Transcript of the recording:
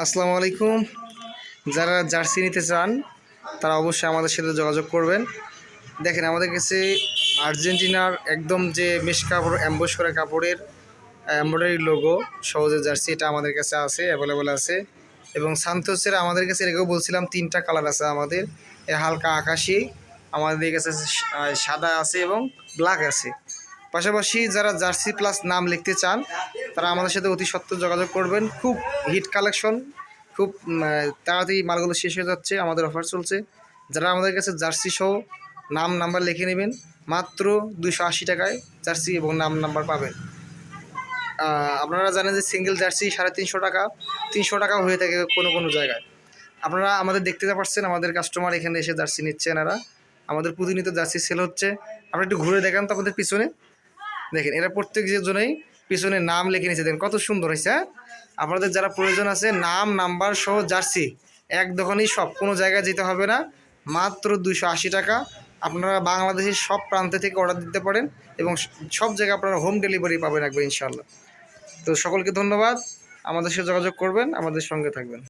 আসসালামু আলাইকুম। যারা জার্সি নিতে চান, তারা অবশ্যই আমাদের সাথে যোগাযোগ করবেন। দেখেন, আমাদের কাছে আর্জেন্টিনার একদম যে মেশ কাপড় অ্যাম্বোস করা কাপড়ের এমব্রয়ডারি লোগো সহজে জার্সি এটা আমাদের কাছে আছে অ্যাভেলেবল আছে। এবং সান্তোসের আমাদের কাছে এরকম বলছিলাম, তিনটা কালার আছে আমাদের। এ হালকা আকাশি, আমাদের কাছে সাদা আছে এবং ব্ল্যাক আছে। পাশাপাশি যারা জার্সি প্লাস নাম লিখতে চান তারা আমাদের সাথে অতি সত্ত্বর যোগাযোগ করবেন। খুব হিট কালেকশন খুব তাড়াতাড়ি মালগুলো শেষ হয়ে যাচ্ছে, আমাদের অফার চলছে। যারা আমাদের কাছে জার্সি সহ নাম নাম্বার লিখে নেবেন, মাত্র দুশো আশি টাকায় জার্সি এবং নাম নাম্বার পাবেন। আপনারা জানেন যে সিঙ্গেল জার্সি সাড়ে তিনশো টাকা তিনশো টাকা হয়ে থাকে কোনো কোনো জায়গায়। আপনারা আমাদের দেখতে পাচ্ছেন, আমাদের কাস্টমার এখানে এসে জার্সি নিচ্ছে এনারা। আমাদের প্রতিনিয়ত জার্সি সেল হচ্ছে। আপনারা একটু ঘুরে দেখেন তো আমাদের পিছনে। দেখেন, এরা প্রত্যেক জনেই পিছনে নাম লিখে নিয়েছে দেখেন কত সুন্দর হয়েছে হ্যাঁ? আপনাদের যারা প্রয়োজন আছে, নাম, নাম্বার সহ জার্সি, এক দোকানেই সব। কোনো জায়গায় যেতে হবে না। মাত্র দুশো আশি টাকা। আপনারা বাংলাদেশের সব প্রান্তে থেকে অর্ডার দিতে পারেন এবং সব জায়গায় আপনারা হোম ডেলিভারি পাবেন একবার ইনশাল্লাহ তো সকলকে ধন্যবাদ। আমাদের সাথে যোগাযোগ করবেন, আমাদের সঙ্গে থাকবেন।